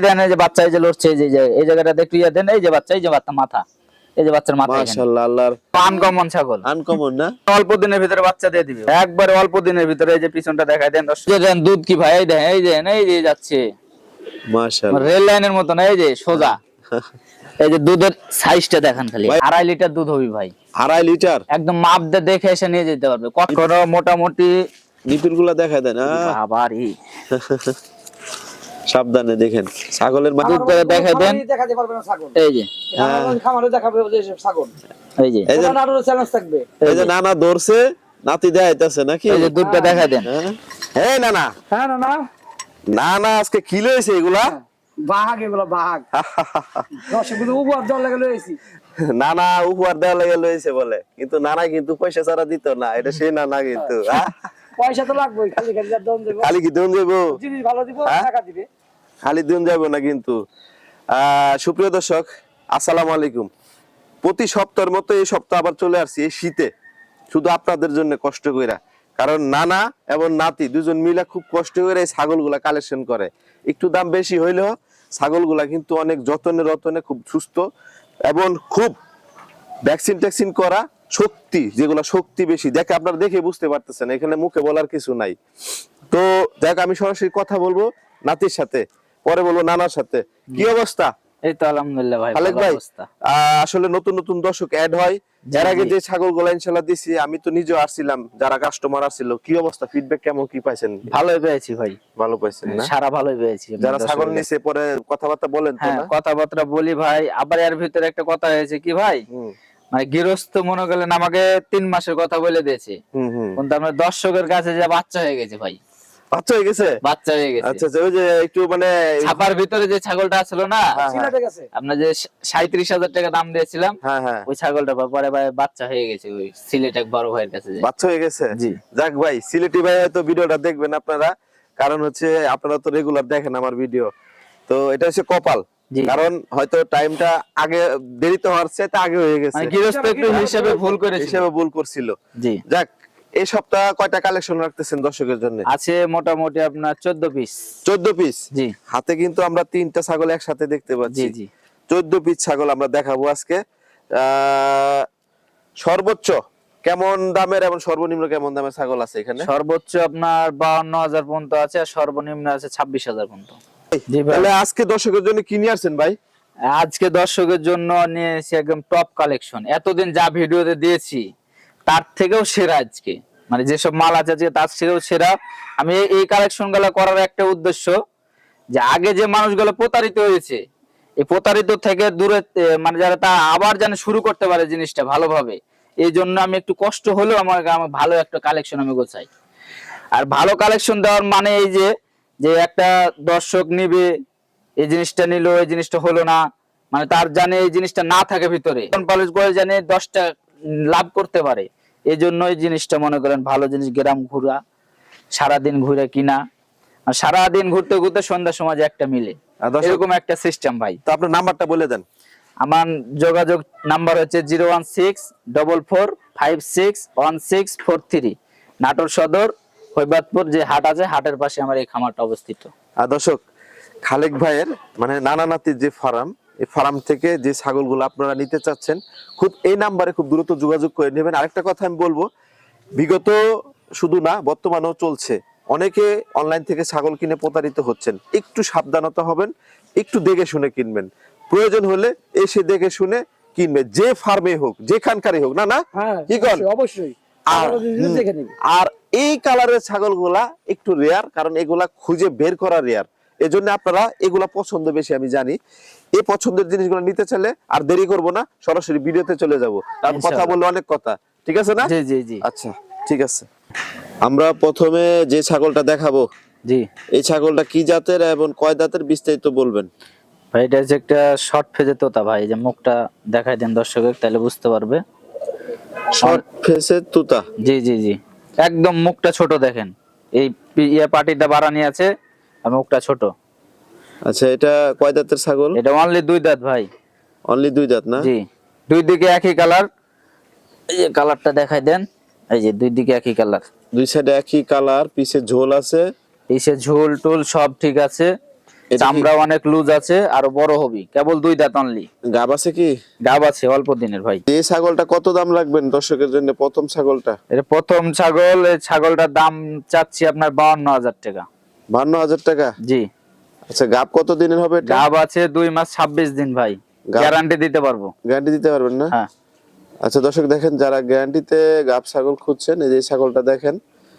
দেন এই যে বাচ্চা এই যে লড়ছে এই যে- এই ইয়ে দেন এই যে বাচ্চা এই যে বাচ্চা মাথা এই যে বাচ্চার মাথা মাশাআল্লাহ আল্লাহর আনকমন ছাগল আনকমন না অল্প দিনের ভিতরে বাচ্চা দিয়ে দিবে একবারে অল্প দিনের ভিতরে এই যে পিছনটা দেখাই দেন দর্শক। দেন দুধ কি ভাই এই দেন এই যে এই যে যাচ্ছে মাশাআল্লাহ রেল লাইনের মতন এই যে সোজা এই যে দুধের সাইজটা দেখান খালি আড়াই লিটার দুধ হবে ভাই আড়াই লিটার একদম মাপ দিয়ে দেখে এসে নিয়ে যেতে পারবে কত মোটামুটি নিপিলগুলা দেখা দেন হ্যাঁ? সাবধানে দেখেন। ছাগলের মা- দুধ করে দেখে দেন। দেখাতে পারবে না ছাগল। এই যে। খামারে দেখাবে যে ছাগল। এই যে। এই যে ওটা চ্যালেঞ্জ থাকবে। এই যে নানা ধরছে নাতি দেখাইতেছে নাকি? এই যে দুধটা দেখা দেন। হ্যাঁ? এই না না হ্যাঁ না না না না আজকে কি লয়েছে এগুলা? বাহাগ এগুলো বাহাগ। দর্শক উপহার জল লেগে লয়েছি নানা উপহার দেওয়া লেগে লয়েছে বলে। কিন্তু নানা কিন্তু পয়সা ছাড়া দিত না। এটা সেই নানা কিন্তু হ্যাঁ? পয়সা তো লাগবেই খালি খালি দম দেবো। খালি কি দন যাব জিনিস ভালো দিব হ্যাঁ? টাকা দিবে। খালি দিন যাব না কিন্তু। সুপ্রিয় দর্শক আসসালামু আলাইকুম। প্রতি সপ্তাহের মতো এই সপ্তাহ আবার চলে আসছি এই শীতে। শুধু আপনাদের জন্য কষ্ট কইরা। কারণ নানা এবং নাতি দুজন মিলে খুব কষ্ট করে এই ছাগলগুলা কালেকশন করে। একটু দাম বেশি হইলেও ছাগলগুলা কিন্তু অনেক যত্নে রতনে খুব সুস্থ এবং খুব ভ্যাকসিন ট্যাকসিন করা শক্তি যেগুলো শক্তি বেশি। দেখে আপনারা দেখে বুঝতে পারতেছেন এখানে মুখে বলার কিছু নাই। তো দেখ আমি সরাসরি কথা বলব নাতির সাথে পরে বলব নানার সাথে। কি অবস্থা? এই তো আলহামদুলিল্লাহ ভাই খালেক ভাই আসলে নতুন নতুন দর্শক অ্যাড হয়। এর আগে যে দিছি আমি তো নিজেও আসছিলাম যারা কাস্টমার আসছিল। কি অবস্থা? ফিডব্যাক কেমন কি পাইছেন? ভালোই পেয়েছি ভাই। ভালো পাইছেন না? সারা ভালোই পেয়েছি যারা ছাগল। নিছে পরে কথাবার্তা বলেন তো হ্যাঁ না? কথাবার্তা বলি ভাই আবার এর ভিতরে একটা কথা হয়েছে কি ভাই? মানে গৃহস্থ মনে করলেন আমাকে তিন মাসের কথা বলে দিয়েছে। হুম হুম। কিন্তু আমার দর্শকের কাছে যে বাচ্চা হয়ে গেছে ভাই। বাচ্চা হয়ে গেছে? বাচ্চা হয়ে গেছে। আচ্ছা আচ্ছা ওই যে একটু মানে ছাপার ভিতরে যে ছাগলটা ছিল না হ্যাঁ, সিলেটে গেছে। আপনার যে সাঁত্রিশ হাজার টাকা দাম দিয়েছিলাম হ্যাঁ হ্যাঁ। ওই ছাগলটা পরে ভাই বাচ্চা হয়ে গেছে ওই সিলেট এক বড় ভাইয়ের কাছে বাচ্চা হয়ে গেছে? জি। যাক ভাই সিলেটি ভাই হয়তো ভিডিওটা দেখবেন আপনারা। কারণ হচ্ছে আপনারা তো রেগুলার দেখেন আমার ভিডিও। তো এটা হচ্ছে কপাল। কারণ হয়তো টাইমটা আগে দেরিতে হওয়ার চাইতে আগে হয়ে গেছে। মানে গৃহস্থ একটু হিসাবে ভুল করেছে হিসেবে ভুল করছিল। জি। যাক এই সপ্তাহ কয়টা কালেকশন রাখতেছেন দর্শকের জন্য? আছে মোটামুটি আপনার চোদ্দ পিস চোদ্দ পিস জি। হাতে কিন্তু আমরা তিনটা ছাগল একসাথে দেখতে পাচ্ছি। জি চোদ্দ পিস ছাগল আমরা দেখাবো আজকে। আহ, সর্বোচ্চ কেমন দামের এবং সর্বনিম্ন কেমন দামের ছাগল আছে এখানে? সর্বোচ্চ আপনার বাউন্ন হাজার পর্যন্ত আছে আর সর্বনিম্ন আছে ছাব্বিশ হাজার পর্যন্ত। জি ভাই তাহলে আজকে দর্শকের জন্য কি নিয়ে আসছেন ভাই? আজকে দর্শকের জন্য নিয়ে একদম টপ কালেকশন এতদিন যা ভিডিওতে দিয়েছি তার থেকেও সেরা আজকে। মানে যেসব মাল আছে আজকে তার থেকেও সেরা। আমি এই- কালেকশনগুলো করার একটা উদ্দেশ্য যে আগে যে মানুষগুলো প্রতারিত হয়েছে এই প্রতারিত থেকে দূরে মানে যারা তা আবার যেন শুরু করতে পারে জিনিসটা ভালোভাবে এই জন্য আমি একটু কষ্ট হলেও আমার ভালো একটা কালেকশন আমি গোছাই। আর ভালো কালেকশন দেওয়ার মানে এই যে যে একটা দর্শক নিবে এই জিনিসটা নিল এই জিনিসটা হলো না। মানে তার জানে এই জিনিসটা না থাকে ভিতরে। পালিশ করে জানে দশটা লাভ করতে পারে। এই জন্য এই জিনিসটা মনে করেন ভালো জিনিস গ্রাম ঘুরা সারাদিন ঘুরে কিনা। আর সারাদিন ঘুরতে ঘুরতে সন্ধ্যা সময় একটা মিলে। এরকম একটা সিস্টেম ভাই। তো আপনার নাম্বারটা বলে দেন। আমার যোগাযোগ নাম্বার হচ্ছে zero one six double four five six one six four three. Natore Sadar Haibadpur যে হাট আছে হাটের পাশে আমার এই খামারটা অবস্থিত। আর দর্শক খালেক ভাইয়ের মানে নানা নাতির যে ফার্ম এই ফার্ম থেকে যে ছাগলগুলো আপনারা নিতে চাচ্ছেন খুব এই নাম্বারে খুব দ্রুত যোগাযোগ করে নেবেন। আরেকটা কথা আমি বলব বিগত শুধু না বর্তমানেও চলছে। অনেকে অনলাইন থেকে ছাগল কিনে প্রতারিত হচ্ছেন। একটু সাবধানতা হবেন একটু দেখে শুনে কিনবেন। প্রয়োজন হলে এসে দেখে শুনে কিনবে যে ফার্মে হোক যেখানকারই হোক। না না? হ্যাঁ কি কর অবশ্যই। আর এই কালারের ছাগলগুলা একটু রেয়ার কারণ এগুলা খুঁজে বের করা রেয়ার এজন্য আপনারা এগুলা পছন্দ বেশি আমি জানি। এই পছন্দের জিনিসগুলো নিতে চাইলে আর দেরি করব না সরাসরি ভিডিওতে চলে যাব। কারণ কথা বললে অনেক কথা ঠিক আছে না? জি জি জি। আচ্ছা ঠিক আছে। আমরা প্রথমে যে ছাগলটা দেখাবো জি। এই ছাগলটা কি জাতের এবং কয় দাঁতের বিস্তারিত বলবেন? ভাই এটা হচ্ছে একটা শর্ট ফেজে তোতা ভাই। যে মুখটা দেখাই দেন দর্শকের তাহলে বুঝতে পারবে। শর্ট ফেসের তুতা। জি জি জি। একদম মুখটা ছোট দেখেন। এই ইয়ে পাটিটা বাড়ানি আছে আর মুখটা ছোট। আচ্ছা এটা কয় দাঁতের ছাগল? এটা অনলি দুই দাঁত ভাই। অনলি দুই দাঁত না? জি। দুই দিকে একই কালার এই যে কালারটা দেখাই দেন। এই যে দুই দিকে একই কালার দুই সাইডে একই কালার পিছে ঝোল আছে। পিছে ঝোল টোল সব ঠিক আছে। চামড়া অনেক লুজ আছে আরও বড় হবি। কেবল দুই দাঁত অনলি গাব আছে কি? ডাব আছে অল্প দিনের ভাই। এই ছাগলটা কত দাম রাখবেন দর্শকের জন্য প্রথম ছাগলটা? এটা প্রথম ছাগল এই ছাগলটার দাম চাচ্ছি আপনার বাউন্ন হাজার টাকা। বান্ন হাজার টাকা? জি। আচ্ছা গাব কত দিনের হবে ডাব আছে দুই মাস ছাব্বিশ দিন ভাই। গ্যারান্টি দিতে পারব। গ্যারান্টি দিতে পারবেন না? হ্যাঁ। আচ্ছা দর্শক দেখেন যারা গ্যারান্টিতে গাব ছাগল খুঁজছেন এই যে ছাগলটা দেখেন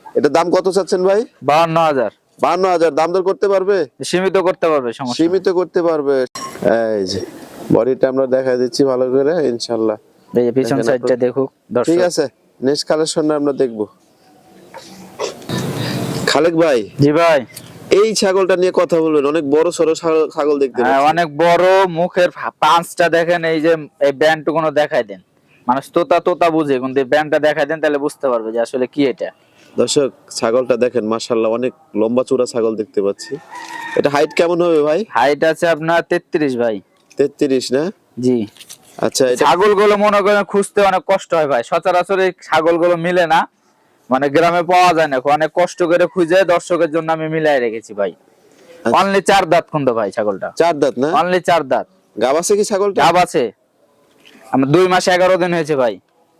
এটা দাম কত চাচ্ছেন ভাই? বাউন্ন হাজার। বান্ন হাজার দাম দর করতে পারবে? সীমিত করতে পারবে সীমিত করতে পারবে। এই যে বডিটা আমরা দেখা দিচ্ছি ভালো করে ইনশাল্লাহ। এই যে পিছন সাইডটা দেখুক ঠিক আছে নেক্সট কালেকশন আমরা দেখব। খালেক ভাই। জি ভাই। এই ছাগলটা নিয়ে কথা বলবেন অনেক বড় সরো ছাগল- দেখতে হ্যাঁ অনেক বড় মুখের পাঁচটা দেখেন এই যে এই ব্যান্ড কোনো দেখাই দেন। মানুষ তোতা তোতা বুঝে কিন্তু ব্যান্ডটা দেখাই দেন তাহলে বুঝতে পারবে যে আসলে কি এটা। দর্শক ছাগলটা দেখেন মাশাল্লাহ অনেক লম্বা চূড়া ছাগল দেখতে পাচ্ছি। এটা হাইট কেমন হবে ভাই? হাইট আছে আপনার তেত্রিশ ভাই। তেত্রিশ না? জি। আচ্ছা ছাগলগুলো মনে করেন খুঁজতে অনেক কষ্ট হয় ভাই। সচরাচর এই ছাগলগুলো মিলে না। মানে গ্রামে পাওয়া যায় না। অনেক কষ্ট করে খুঁজে দর্শকের জন্য আমি মিলাই রেখেছি ভাই। আচ্ছা। অনলি চার দাঁত খুঁজো ভাই ছাগলটা। চার দাঁত না? অনলি চার দাঁত। গাব আছে কি ছাগলটা? ডাব আছে। আমার দুই মাস এগারো দিন হয়েছে ভাই।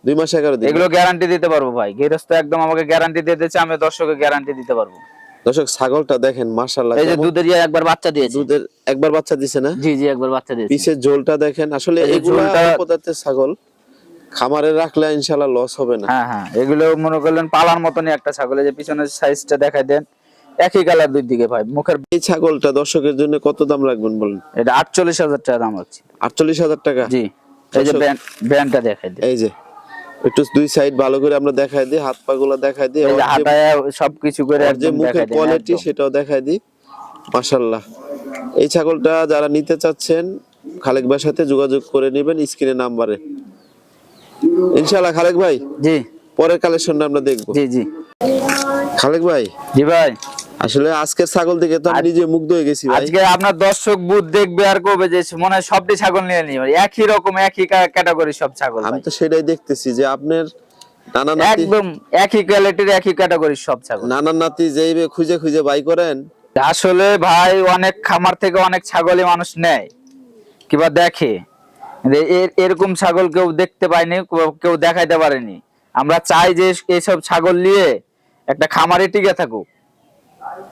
দুই মাস এগারো দিন। এগুলো গ্যারান্টি দিতে পারব ভাই। গৃহস্থ একদম আমাকে গ্যারান্টি দিয়ে দিয়েছে আমি দর্শকের গ্যারান্টি দিতে পারব। দর্শক ছাগলটা দেখেন মাশাল্লাহ এই যে দুধের ইয়ে একবার বাচ্চা দিয়েছে। দুধের একবার বাচ্চা দিছে না? জি জি একবার বাচ্চা দিয়েছে। পিছের ঝোলটা দেখেন আসলে এগুলা পদার্থের ছাগল খামারে রাখলে ইনশাল্লাহ লস হবে না। হ্যাঁ হ্যাঁ এগুলো মনে করলেন পালার মতনই একটা ছাগল। এই যে পিছনের সাইজটা দেখাই দেন একই কালার দুই দিকে ভাই মুখের এই ছাগলটা দর্শকের জন্য কত দাম রাখবেন বলেন? এটা আটচল্লিশ হাজার টাকা দাম হচ্ছে আটচল্লিশ হাজার টাকা? জি এই যে দর্শক- ব্যান্ড ব্যান্ডটা দেখাই দেন। এই যে একটু দুই সাইড ভালো করে আমরা দেখাই দিই হাত পা গুলা দেখাই দিই সবকিছু করে যে মুখের কোয়ালিটি সেটাও দেখাই দিই মাশাল্লাহ এই ছাগলটা যারা নিতে চাচ্ছেন খালেক ভাইয়ের সাথে যোগাযোগ করে নেবেন স্ক্রিনে নাম্বারে। ইনশাল্লাহ খালেক ভাই? জি। পরের কালেকশনটা আমরা দেখব। জি জি। খালেক ভাই? জি ভাই। আসলে আজকের ছাগল দেখে তো নিজে মুগ্ধ হয়ে গেছি আজকে আপনার দর্শক বুধ দেখবে আর কবে যে মনে হয় সবটি ছাগল নিয়ে নিবে একই রকম একই ক্যাটাগরি সব ছাগল আমি তো সেটাই দেখতেছি যে আপনার নানা নাতি একদম একই কোয়ালিটির একই ক্যাটাগরির সব ছাগল। নানা নাতি যেইভাবে খুঁজে খুঁজে বাই করেন। আসলে ভাই অনেক খামার থেকে অনেক ছাগলই মানুষ নেয়। কিবা দেখে। এর- এরকম ছাগল কেউ দেখতে পায়নি কেউ দেখাইতে পারেনি। আমরা চাই যে এইসব ছাগল নিয়ে একটা খামারে টিকে থাকুক।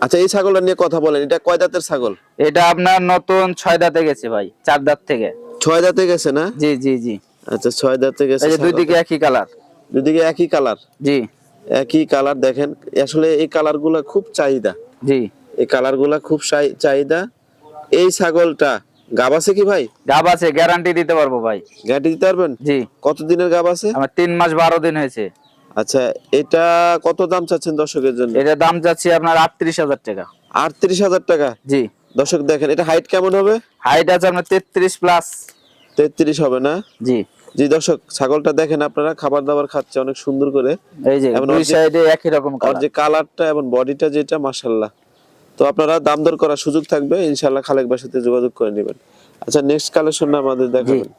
আচ্ছা এই ছাগলটা নিয়ে কথা বলেন এটা কয় দাঁতের ছাগল? এটা আপনার নতুন ছয় দাঁতে গেছে ভাই চার দাঁত থেকে। ছয় দাঁতে গেছে না? জি জি জি। আচ্ছা ছয় দাঁতে গেছে দুই দিকে একই কালার। দুদিকে একই কালার? জি। একই কালার দেখেন আসলে এই কালারগুলা খুব চাহিদা। জি। এই কালারগুলা খুব চাহিদা। এই ছাগলটা গাব আছে কি ভাই? গাব আছে গ্যারান্টি দিতে পারব ভাই। গ্যারান্টি দিতে পারবেন? জি। কত দিনের গাব আছে? আমার তিন মাস বারো দিন হয়েছে। আচ্ছা এটা কত দাম চাচ্ছেন দর্শকের জন্য? এটা দাম যাচ্ছে আপনার আটত্রিশ হাজার টাকা। আটত্রিশ হাজার টাকা? জি। দর্শক দেখেন এটা হাইট কেমন হবে? হাইট আছে আপনার তেত্রিশ প্লাস তেত্রিশ হবে না? জি। জি দর্শক ছাগলটা দেখেন আপনারা খাবার দাবার খাচ্ছে অনেক সুন্দর করে। এই যে দুই সাইডে একই রকম আর যে কালারটা এবং বডিটা যেটা মাশাল্লাহ তো আপনারা দাম দর করার সুযোগ থাকবে ইনশাল্লাহ খালেক সাথে যোগাযোগ করে নেবেন। আচ্ছা নেক্সট কালেকশনটা আমাদের দেখাবেন।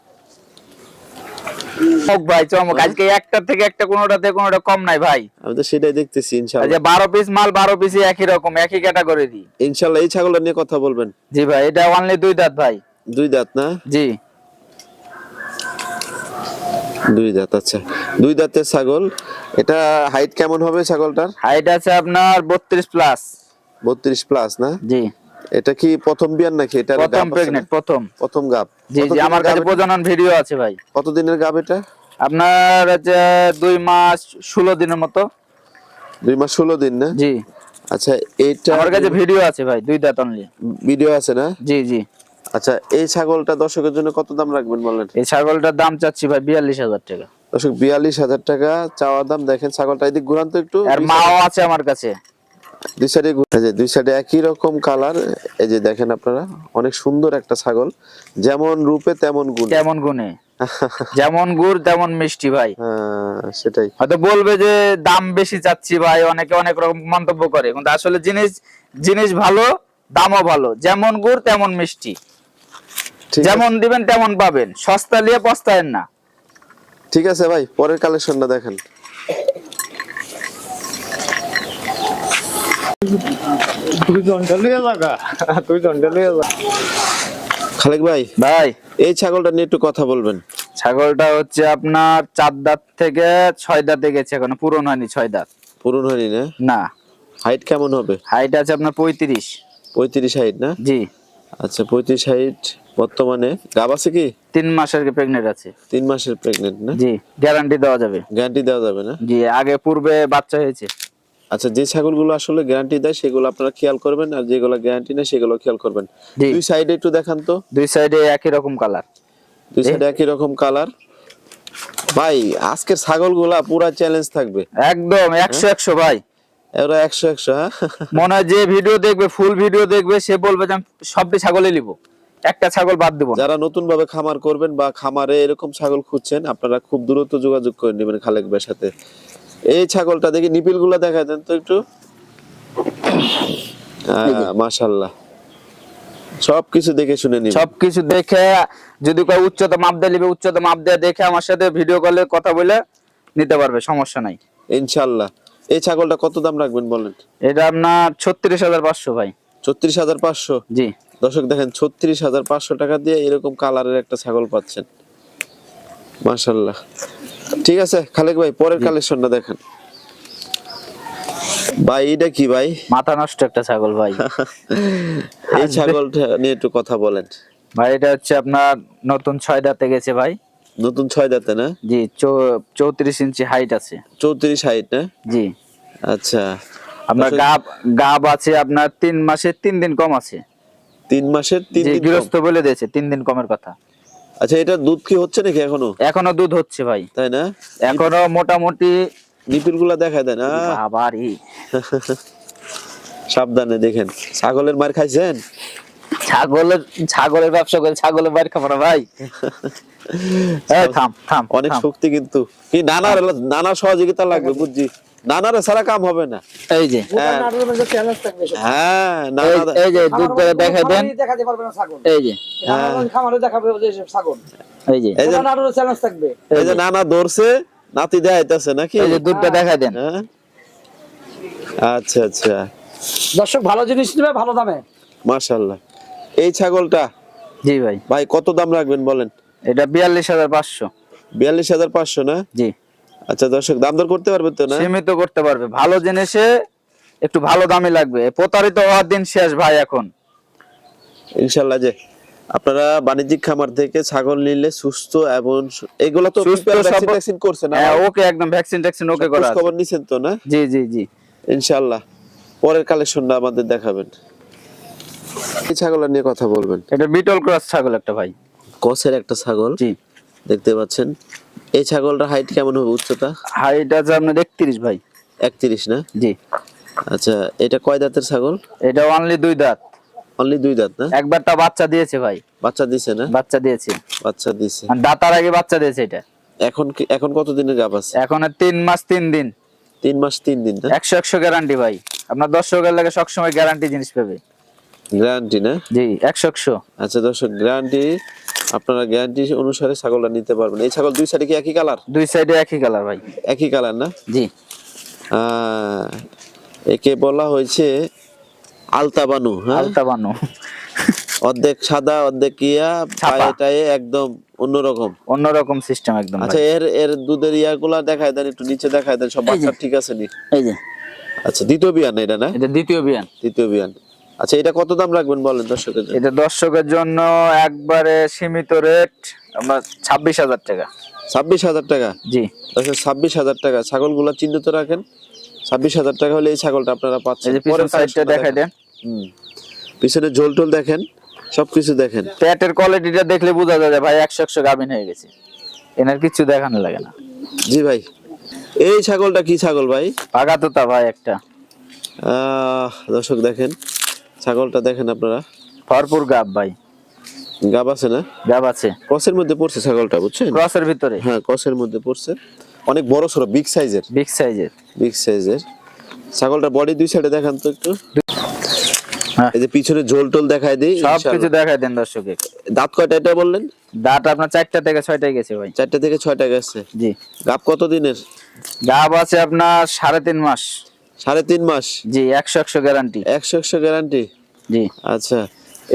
ভাই চমক। আজকে একটা থেকে একটা কোনোটাতে কোনোটা কম নাই ভাই। আমি তো সেটাই দেখতেছি এই যে ইনশাল্লাহ বারো পিস মাল বারো পিসই একই রকম একই ক্যাটাগরি দি ইনশাল্লাহ এই ছাগলটা নিয়ে কথা বলবেন। জি ভাই এটা অনলি দুই দাঁত ভাই। দুই দাঁত না? জি। দুই দাঁত আচ্ছা। দুই দাঁতের ছাগল এটা হাইট কেমন হবে ছাগলটার? হাইট আছে আপনার বত্রিশ প্লাস বত্রিশ প্লাস না? জি। এটা কি প্রথম বিয়ান নাকি? এটা প্রথম প্রেগনেন্ট প্রথম। প্রথম গাব জি জি আমার কাছে প্রজনন ভিডিও আছে ভাই। কত দিনের গাব এটা? আপনার হচ্ছে দুই মাস ষোলো দিনের মতো। দুই মাস ষোলো দিন না? জি। আচ্ছা এইটা আমার কাছে ভিডিও আছে ভাই দুই দাঁত অনলি ভিডিও আছে না? জি জি। আচ্ছা এই ছাগলটা দর্শকের জন্য কত দাম রাখবেন বলেন? এই ছাগলটার দাম চাচ্ছি ভাই বিয়াল্লিশ হাজার টাকা। দর্শক বিয়াল্লিশ হাজার টাকা চাওয়া দাম। দেখেন ছাগলটা এদিক ঘুরান তো একটু। আর মাও আছে আমার কাছে। দুই সাইডে যে দুই সাইডে একই রকম কালার এই যে দেখেন আপনারা অনেক সুন্দর একটা ছাগল। যেমন রূপে তেমন গুণ। কেমন গুণে। যেমন গুড় তেমন মিষ্টি ভাই। হ্যাঁ, সেটাই। হয়তো বলবে যে দাম বেশি চাচ্ছি ভাই অনেকে অনেক রকম মন্তব্য করে। কিন্তু আসলে জিনিস জিনিস ভালো দামও ভালো। যেমন গুড় তেমন মিষ্টি। যেমন দিবেন তেমন পাবেন। সস্তা নিয়ে পস্তায়েন না। ঠিক আছে ভাই পরের কালেকশনটা দেখেন তুই জনটা লিয়ে লাগা তুই জনটা লিয়ে লাগা খালেক ভাই ভাই। এই ছাগলটা নিয়ে একটু কথা বলবেন। ছাগলটা হচ্ছে আপনার চার দাঁত থেকে ছয় দাঁতে গেছে এখনও পূরণ হয়নি ছয় দাঁত। পুরন হয়নি না? না। হাইট কেমন হবে? হাইট আছে আপনার পঁয়ত্রিশ। পঁয়ত্রিশ হাইট না? জি। আচ্ছা পঁয়ত্রিশ হাইট বর্তমানে। গাব আছে কি? তিন মাসের প্রেগনেন্ট আছে। তিন মাসের প্রেগনেন্ট না? জি গ্যারান্টি দেওয়া যাবে। গ্যারান্টি দেওয়া যাবে না? জি আগে পূর্বে বাচ্চা হয়েছে। আচ্ছা যে ছাগলগুলো আসলে গ্যারান্টি দেয় সেগুলো আপনারা খেয়াল করবেন আর যেগুলো গ্যারান্টি নেই সেগুলো খেয়াল করবেন। দুই সাইডে একটু দেখান তো। দুই সাইডে একই রকম কালার দুই সাইডে একই রকম কালার ভাই আজকের ছাগলগুলা পুরা চ্যালেঞ্জ থাকবে। একদম একশো একশো ভাই। এরা একশো একশো হ্যাঁ? মনে হয় যে ভিডিও দেখবে ফুল ভিডিও দেখবে সে বলবে যে সবটি ছাগলই নিব। একটা ছাগল বাদ দেবো যারা নতুন ভাবে খামার করবেন বা খামারে এরকম ছাগল খুঁজছেন আপনারা খুব দ্রুত যোগাযোগ করে নেবেন খালেক ভাইয়ের সাথে। এই ছাগলটা দেখি নিপিলগুলা দেখা দেন তো একটু। মাশাল্লাহ সবকিছু দেখে শুনে নিবেন সবকিছু দেখে যদি কেউ উচ্চতা মাপ দিয়ে নিবে উচ্চতা মাপ দিয়ে দেখে আমার সাথে ভিডিও কলে কথা বলে নিতে পারবে সমস্যা নাই। ইনশাল্লাহ এই ছাগলটা কত দাম রাখবেন বলেন? এটা আপনার ছত্রিশ হাজার পাঁচশো ভাই। ছত্রিশ হাজার পাঁচশো? জি। দর্শক দেখেন ছত্রিশ হাজার পাঁচশো টাকা দিয়ে এরকম কালারের একটা ছাগল পাচ্ছেন। মাশাল্লাহ ঠিক আছে খালেক ভাই পরের কালেকশনটা দেখেন। ভাই এটা কি ভাই? মাথা নষ্ট একটা ছাগল ভাই। এই ছাগলটা নিয়ে একটু কথা বলেন। ভাই এটা হচ্ছে আপনার নতুন ছয় দাঁতে গেছে ভাই। নতুন ছয় দাঁতে না? জি চৌত্রিশ ইঞ্চি হাইট আছে। চৌত্রিশ হাইট না? জি। আচ্ছা। আপনার গাব গাব আছে আপনার তিন মাসে তিন দিন কম আছে। তিন মাসের তিন দিন গৃহস্থ বলে দিয়েছে তিন দিন কমের কথা। আচ্ছা এটা দুধ কি হচ্ছে নাকি এখনও? এখনও দুধ হচ্ছে ভাই। তাই না? এখনও মোটামুটি নিপিলগুলা দেখা দেন না আবার সাবধানে দেখেন। ছাগলের মার খাইছেন? ছাগলের ছাগলের ব্যবসা করে ছাগলের মার খাব না ভাই। থাম থাম অনেক শক্তি কিন্তু। কি নানার নানা সহযোগিতা লাগবে বুঝছি? নানার ছাড়া কাম হবে না। এই যে। হ্যাঁ। হ্যাঁ এই- যে দুধ করে দেন। দেখাতে পারবে না ছাগল। এই যে। খামারে দেখাবে যে ছাগল। এই যে। এই যে নাটোরের চ্যালেঞ্জ থাকবে। এই যে নানা ধরছে নাতি দেখাইতেছে নাকি? এই যে দুধটা দেখাই দেন। হ্যাঁ। আচ্ছা আচ্ছা। দর্শক ভালো জিনিস নেবে ভালো দামে। মাশাল্লাহ এই ছাগলটা? জি ভাই। ভাই কত দাম রাখবেন বলেন? এটা বিয়াল্লিশ হাজার পাঁচশো। বিয়াল্লিশ হাজার পাঁচশো না? জি। আচ্ছা দর্শক দাম দর করতে পারবে তো না? সীমিত করতে পারবে। ভালো জিনিসে একটু ভালো দামই লাগবে। প্রতারিত হওয়ার দিন শেষ ভাই এখন। ইনশাল্লাহ যে আপনারা বাণিজ্যিক খামার থেকে ছাগল নিলে সুস্থ এবং এগুলো তো সুস্থ ভ্যাকসিন সব- ট্যাকসিন করছে না হ্যাঁ ওকে একদম ভ্যাকসিন ট্যাকসিন ওকে করা খোঁজ আছে। খবর নিছেন তো না? জি জি জি। ইনশাল্লাহ। পরের কালেকশনটা আমাদের দেখাবেন। এই ছাগলের নিয়ে কথা বলবেন। এটা বিটল ক্রস ছাগল একটা ভাই। কসের একটা ছাগল। জি। দেখতে পাচ্ছেন। এই ছাগলটা হাইট কেমন হবে উচ্চতা? হাইট আছে আপনার একত্রিশ ভাই। একত্রিশ না? জি। আচ্ছা এটা কয় দাঁতের ছাগল? এটা অনলি দুই দাঁত। অনলি দুই দাঁত না? একবারটা বাচ্চা দিয়েছে ভাই। বাচ্চা দিছে না? বাচ্চা দিয়েছে। বাচ্চা আর দাতার আগে বাচ্চা দিয়েছে এটা। এখন এখন কত দিনের গাব আছে? এখন তিন মাস তিন দিন। তিন মাস তিন দিন না? একশো একশো গ্যারান্টি ভাই। আপনার দর্শকের লাগে সবসময় গ্যারান্টি জিনিস পাবে। গ্যারান্টি না? জি একশো একশো। আচ্ছা দর্শক গ্যারান্টি আপনারা গ্যারান্টি অনুসারে ছাগলটা নিতে পারবেন। এই ছাগল দুই সাইডে কি একই কালার দুই সাইডে একই কালার ভাই। একই কালার না? জি। একে বলা হয়েছে আলতাবানু হ্যাঁ? আলতা বানু অর্ধেক সাদা অর্ধেক ইয়া। পায়ে টায়ে একদম অন্যরকম। অন্যরকম সিস্টেম একদম আচ্ছা এর এর দুধের ইয়াগুলা দেখায় দেন একটু নিচে দেখায় দেন সব বাচ্চা ঠিক আছে নি? এই যে। আচ্ছা দ্বিতীয় বিয়ান এটা না? এটা দ্বিতীয় বিয়ান। দ্বিতীয় বিয়ান। আচ্ছা এটা কত দাম রাখবেন বলেন দর্শকের জন্য? এটা দর্শকের জন্য একবারে সীমিত রেট আমরা ছাব্বিশ হাজার টাকা। ছাব্বিশ হাজার টাকা? জি। দর্শক ছাব্বিশ হাজার টাকা। ছাগলগুলা চিহ্নিত রাখেন। ছাব্বিশ হাজার টাকা হলে এই ছাগলটা আপনারা পাচ্ছেন। এই যে পরের সাইডটা দেখাই দেন। হুম। পিছনে ঝোল টোল দেখেন সবকিছু দেখেন। প্যাটের কোয়ালিটিটা দেখলে বোঝা যায় ভাই একশো একশো গাভিন হয়ে গেছে। এনার কিছু দেখানো লাগে না। জি ভাই। এই ছাগলটা কি ছাগল ভাই? পাকা তোতা ভাই একটা। দর্শক দেখেন। ছাগলটা দেখেন আপনারা। ভরপুর গাব ভাই। গাব আছে না? গাব আছে। কসের মধ্যে পড়ছে ছাগলটা বুঝছেন? ক্রসের ভিতরে। হ্যাঁ কসের মধ্যে পড়ছে। অনেক বড় সড়ো বিগ সাইজের বিগ সাইজের বিগ সাইজের ছাগলটা বডি দুই সাইডে দেখান তো একটু। হ্যাঁ। এই যে পিছনে ঝোল টোল দেখায় দিই সব কিছু। দেখাই দেন দর্শকে দাঁত কয়টা এটা বললেন? দাঁত আপনার চারটা থেকে ছয়টায় গেছে ভাই। চারটে থেকে ছয়টা গেছে। জি। গাব কত দিনের গাব আছে আপনার সাড়ে তিন মাস। সাড়ে তিন মাস? জি একশো একশো গ্যারান্টি একশো একশো গ্যারান্টি জি। আচ্ছা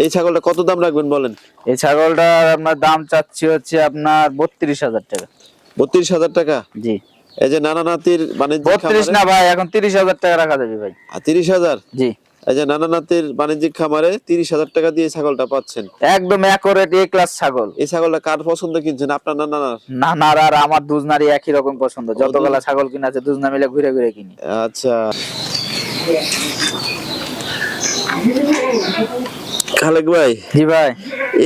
এই ছাগলটা কত দাম রাখবেন বলেন? এই ছাগলটার আপনার দাম চাচ্ছি হচ্ছে আপনার বত্রিশ হাজার টাকা। বত্রিশ হাজার টাকা? জি। এই যে নানা নাতির মানে বত্রিশ না ভাই এখন তিরিশ হাজার টাকা রাখা যাবে ভাই। তিরিশ হাজার? জি। এই যে নানা নাতির বাণিজ্যিক খামারে তিরিশ হাজার টাকা দিয়ে ছাগলটা পাচ্ছেন। একদম অ্যাকোরেট এ ক্লাস ছাগল। এই ছাগলটা কার পছন্দ কিনছেন? আপনার না নানার? আর আমার দুজনারই একই রকম পছন্দ। যতগুলা ছাগল কিনা আছে দুজনা মিলে ঘুরে ঘুরে কিনি। আচ্ছা। খালেক ভাই জি ভাই।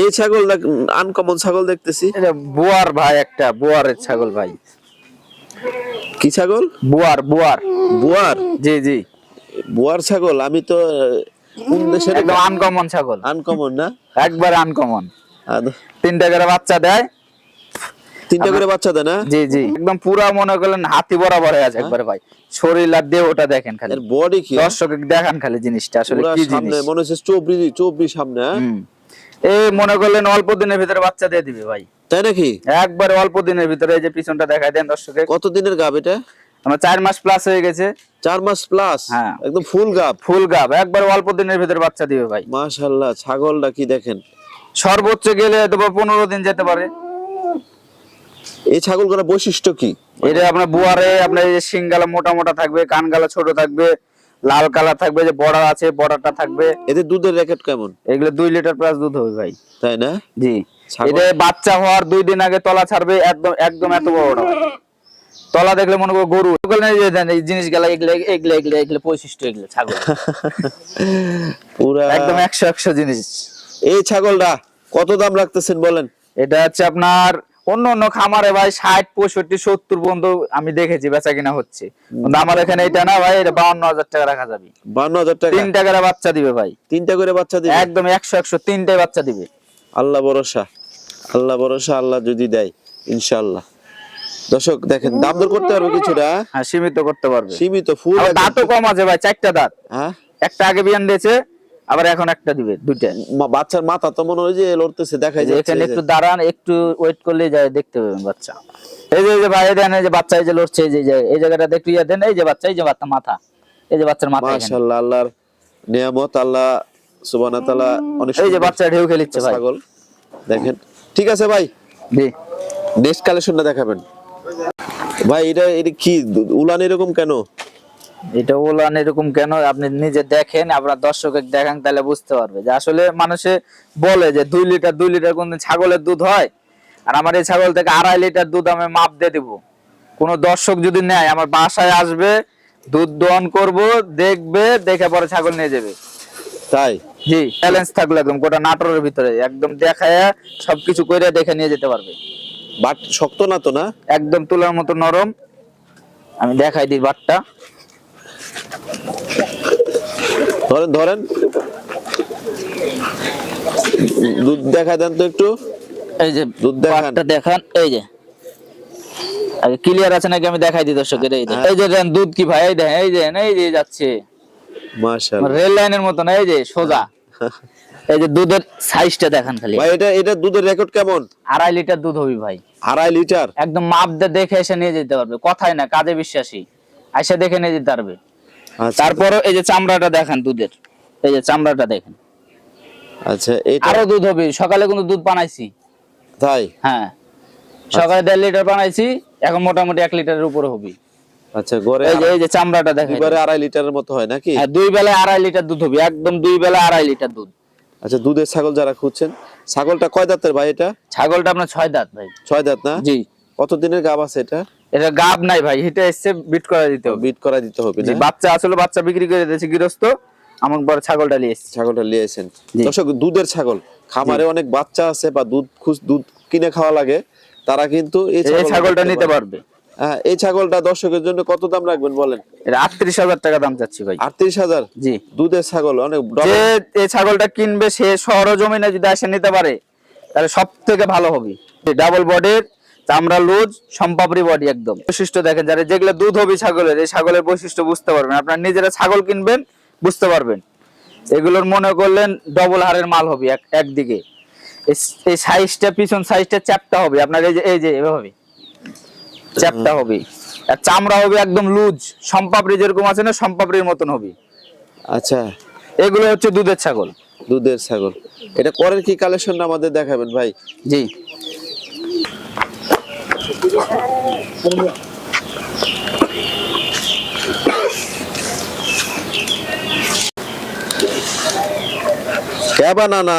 এই ছাগলটা আনকমন ছাগল দেখতেছি। এটা বুয়ার ভাই একটা বুয়ারের ছাগল ভাই। কি ছাগল? বুয়ার বুয়ার। বুয়ার? জি জি। বুয়ার ছাগল আমি তো কোন দেশের একদম আনকমন ছাগল। আনকমন না? একবার আনকমন তিনটা করে বাচ্চা দেয়। তিনটা করে বাচ্চা দেয় না? জি জি। একদম পুরা মনে করলেন হাতি বরাবর হয়ে? আছে একবারে ভাই। শরীর আর দেহ ওটা দেখেন খালি। বডি কি? দর্শক দেখান খালি জিনিসটা আসলে কি সামনে জিনিস? মনে হচ্ছে চৌবড়ি চৌবড়ি সামনে হ্যাঁ? এই মনে করলেন অল্প দিনের ভিতরে বাচ্চা দিয়ে দিবে ভাই। তাই নাকি? একবারে অল্প দিনের ভিতরে এই যে পিছনটা দেখাই দেন দর্শকে কত দিনের গাব এটা? আমার চার মাস প্লাস হয়ে গেছে। চার মাস প্লাস হ্যাঁ। একদম ফুল গাব ফুল গাব একবার অল্প দিনের ভিতরে বাচ্চা দিবে ভাই। মাশাল্লাহ ছাগলটা কি দেখেন? সর্বোচ্চ গেলে পনেরো দিন যেতে পারে। এই ছাগলগুলোর বৈশিষ্ট্য কি? এটা আপনার বুয়ারে আপনার এই যে মোটা মোটা থাকবে কানগালা ছোট থাকবে লাল কালার থাকবে যে বর্ডার আছে বর্ডারটা থাকবে। এদের দুধের র্যাকেট কেমন? এগুলো দুই লিটার প্লাস দুধ হবে ভাই। তাই না? জি। ছাগল- এটা বাচ্চা হওয়ার দুই দিন আগে তলা ছাড়বে একদম একদম এত বড়। তলা দেখলে মনে করো গরু। এই জিনিস গেলা এগুলো এগুলো এগুলো এগুলো বৈশিষ্ট্য এগুলো ছাগল। পুরা একদম একশো একশো জিনিস। এই ছাগলটা কত দাম রাখতেছেন বলেন? এটা হচ্ছে আপনার অন্য অন্য খামারে ভাই ষাট পঁয়ষট্টি সত্তর পর্যন্ত আমি দেখেছি বেচা কিনা হচ্ছে। আমার এখানে এটা না ভাই এটা বাউন্ন হাজার টাকা রাখা যাবে। বান্ন হাজার টাকা? তিন টাকার বাচ্চা দিবে ভাই। তিনটা করে বাচ্চা দিবে? একদম একশো একশো তিনটাই বাচ্চা দিবে। আল্লাহ ভরসা। আল্লাহ ভরসা আল্লাহ যদি দেয় ইনশাআল্লাহ। দর্শক দেখেন দাম দর করতে পারবে কিছুটা। হ্যাঁ সীমিত করতে পারবে। সীমিত ফুল দাঁতও কম আছে ভাই চারটা দাঁত। হ্যাঁ? একটা আগে বিয়ান দিয়েছে আবার এখন একটা দিবে দুইটা। বাচ্চার মাথা তো মনে হয় যে লড়তেছে দেখাই এই যে এখানে একটু দাঁড়ান একটু ওয়েট করলে যায় দেখতে পাবেন বাচ্চা। এই যে ভাই দেন এই যে বাচ্চা এই যে লড়ছে এই যে এই জায়গাটা একটু ইয়ে দেন এই যে বাচ্চা এই যে বাচ্চা মাথা এই যে বাচ্চার মাথা। মাশাআল্লাহ আল্লাহর নিয়ামত আল্লাহ সুবহানাহু তাআলা অনেক এই যে বাচ্চা ঢেউ খেলিচ্ছে ভাই। ছাগল। দেখেন ঠিক আছে ভাই। জি। নেক্সট কালেকশনটা দেখাবেন। ভাই এটা এটা কি উলান এরকম কেন? এটা ওলান এরকম কেন? আপনি নিজে দেখেন আপনার দর্শক দেখেন তাহলে বুঝতে পারবে। যে আসলে মানুষে বলে যে দুই লিটার দুই লিটার কোন ছাগলের দুধ হয়? আর আমার এই ছাগল থেকে আড়াই লিটার দুধ আমি মাপ দিয়ে দিব। কোন দর্শক যদি নেয় আমার বাসায় আসবে দুধ দহন করব দেখবে দেখে পরে ছাগল নিয়ে যাবে। তাই? জি চ্যালেঞ্জ থাকল একদম গোটা নাটোরের ভিতরে। একদম দেখায় সবকিছু করে দেখে নিয়ে যেতে পারবে। বাট শক্ত না তো না? একদম তুলার মতো নরম। আমি দেখাই দিই বাটটা। ধরেন ধরেন। দুধ দেখা দেন তো একটু। এই যে দুধ দেখান। দেখান এই যে। আগে ক্লিয়ার আছে নাকি আমি দেখাই দিই দর্শকের এই যে হ্যাঁ। এই যে দেন দুধ কি ভাই? এই দেখেন এই যে এই যে যাচ্ছে। মাশাআল্লাহ। রেল লাইনের মতন এই যে সোজা। এই যে দুধের সাইজটা দেখান খালি। ভাই এটা এটা দুধের রেকর্ড কেমন? আড়াই লিটার দুধ হবে ভাই। আড়াই লিটার একদম মাপ দিয়ে দেখে এসে নিয়ে যেতে পারবে। কথাই না কাজে বিশ্বাসী। এসে দেখে নিয়ে যেতে পারবে। আচ্ছা। তারপরও এই যে চামড়াটা দেখান দুধের। এই যে চামড়াটা দেখেন। আচ্ছা এটা আরও দুধ হবে। সকালে কিন্তু দুধ বানাইছি। তাই? হ্যাঁ। সকালে দেড় লিটার বানাইছি এখন মোটামুটি এক লিটারের উপরে হবে। আচ্ছা গড়ে এই যে এই যে চামড়াটা দেখেন। দুবারে আড়াই লিটারের মতো হয় নাকি? হ্যাঁ দুই বেলায় আড়াই লিটার দুধ হবে। একদম দুই বেলা আড়াই লিটার দুধ। আচ্ছা দুধের ছাগল যারা খুঁজছেন ছাগলটা কয় দাঁতের ভাই এটা? ছাগলটা আপনার ছয় দাঁত ভাই। ছয় দাঁত না? জি। কত দিনের গাব আছে এটা? এটা গাব নাই ভাই হিটে এসছে বিট করে দিতে হবে। বিট করা দিতে হবে জি বাচ্চা আসলে বাচ্চা বিক্রি করে দিয়েছে গৃহস্থ। আমাকে বড় ছাগলটা নিয়ে এসছে। ছাগলটা লিয়েছেন জি। দর্শক দুধের ছাগল খামারে অনেক বাচ্চা আছে বা দুধ খুশ দুধ কিনে খাওয়া লাগে তারা কিন্তু এই ছাগলটা নিতে পারবে। এই ছাগলটা দর্শকের জন্য কত দাম রাখবেন বলেন? এটা আটত্রিশ হাজার টাকা দাম চাচ্ছি ভাই। আটত্রিশ হাজার? জি। দুধের ছাগল অনেক যে এই ছাগলটা কিনবে সে শহর জমিনে যদি এসে নিতে পারে তাহলে সব থেকে ভালো হবে। ডাবল বডির চামড়া লুজ সম্পাপড়ি বডি একদম। বৈশিষ্ট্য দেখেন যারা যেগুলো দুধ হবে ছাগলের এই ছাগলের বৈশিষ্ট্য বুঝতে পারবেন। আপনার নিজেরা ছাগল কিনবেন বুঝতে পারবেন। এগুলোর মনে করলেন ডবল হারের মাল হবে এক একদিকে। এই- এই সাইজটা পিছন সাইজটা চ্যাপটা হবে। আপনার এই যে এই যে এভাবে। চ্যাপটা হবে আর চামড়া হবে একদম লুজ সম্পাপড়ি যেরকম আছে না সম্পাপড়ির মতন হবে। আচ্ছা। এগুলো হচ্ছে দুধের ছাগল। দুধের ছাগল। এটা করের কি কালেকশন আমাদের দেখাবেন ভাই? জি। কেবা নানা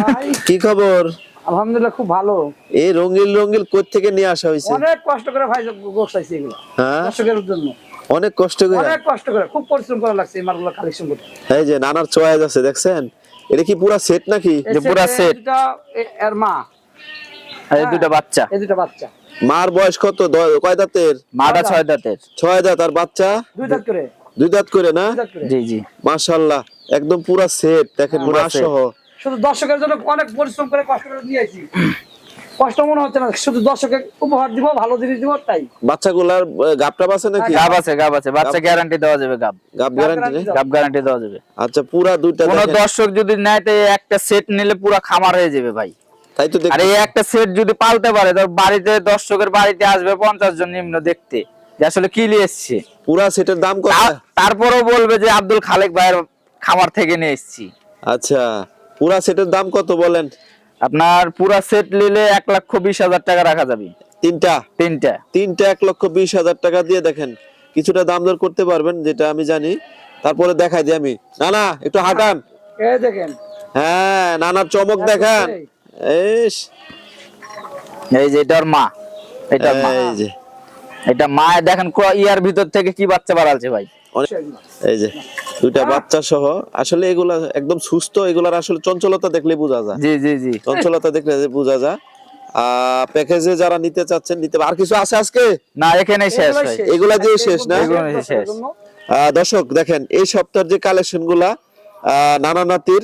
ভাই। কি খবর? আলহামদুলিল্লাহ খুব ভালো। এই রঙিল রঙিল কোথ থেকে নিয়ে আসা হয়েছে? অনেক কষ্ট করে ভাই এগুলো। হ্যাঁ? দর্শকের জন্য। অনেক কষ্ট করে? অনেক কষ্ট করে। খুব পরিশ্রম করা লাগছে এই মালগুলো কালেকশন করতে। এই যে নানার চয়েস আছে দেখছেন? এটা কি পুরা সেট নাকি? যে পুরা set এ set। দুটা এ- এর মা। আর এই দুটো বাচ্চা। এই দুটা বাচ্চা। মার বয়স কত? কয় দাঁতের? মাটা ছয় দাঁতের। ছয় দাঁত আর বাচ্চা? দুই দাঁত করে। দুই দাঁত করে না? জি জি। মাশাল্লাহ একদম পুরা সেট দেখেন পুরা মা সহ। শুধু দর্শকের জন্য অনেক পরিশ্রম করে কষ্ট করে নিয়ে আসি কষ্ট মনে হচ্ছে না শুধু দর্শকের উপহার দিব ভালো জিনিস দিব তাই। বাচ্চাগুলার গাবটা আছে নাকি? গাব আছে গাব আছে। বাচ্চা গ্যারান্টি দেওয়া যাবে গাব। গাব গ্যারান্টি গাব গ্যারান্টি দেওয়া যাবে। আচ্ছা পুরা দুইটা কোন দর্শক যদি নেয় তো একটা সেট নিলে পুরো খামার হয়ে যাবে ভাই। তাই তো আর এই একটা সেট যদি পালতে পারে তো বাড়িতে দর্শকের বাড়িতে আসবে পঞ্চাশ জন নিম্ন দেখতে। যে আসলে কি নিয়ে এসছে? পুরা সেটের দাম কত? তারপরেও বলবে যে আব্দুল খালেক ভাইয়ের খামার থেকে নিয়ে এসেছি। আচ্ছা। পুরা সেটের দাম কত বলেন? আপনার পুরা সেট নিলে এক লক্ষ বিশ হাজার টাকা রাখা যাবে। তিনটা? তিনটা। তিনটা এক লক্ষ বিশ হাজার টাকা দিয়ে দেখেন কিছুটা দাম দর করতে পারবেন যেটা আমি জানি। তারপরে দেখাই দিই আমি। না না একটু হাঁটান। দেখেন। হ্যাঁ নানার চমক দেখান। এই যে এটার মা। এটার মা। এই যে। এটা মা দেখেন ইয়ার ভিতর থেকে কি বাচ্চা বাড়ালছে ভাই। এই যে। দুইটা বাচ্চা সহ। আসলে এগুলা একদম সুস্থ এগুলার আসলে চঞ্চলতা দেখলে বোঝা যায়। জি জি জি। চঞ্চলতা দেখলে বোঝা যায়। প্যাকেজে যারা নিতে চাচ্ছেন নিতে আর কিছু আছে আজকে? না এখানেই শেষ এগুলা দিয়ে শেষ না? শেষ। আহ, দর্শক দেখেন এই সপ্তাহের যে কালেকশনগুলা আহ, নানা নাতির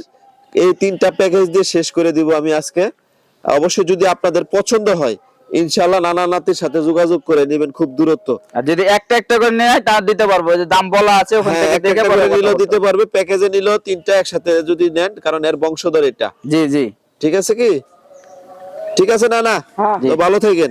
এই তিনটা প্যাকেজ দিয়ে শেষ করে দিব আমি আজকে। অবশ্যই যদি আপনাদের পছন্দ হয় ইনশাল্লাহ নানা নাতির সাথে যোগাযোগ করে নেবেন খুব দূরত্ব। আর যদি একটা একটা করে নেয় তার দিতে পারব। যে দাম বলা আছে ওখান হ্যাঁ থেকে একটা দেখে নিলেও দিতে পারবে। প্যাকেজে নিলেও তিনটা একসাথে যদি নেন কারণ এর বংশধর এটা। জি জি। ঠিক আছে কি? ঠিক আছে না না হ্যাঁ। তো ভালো থাকেন।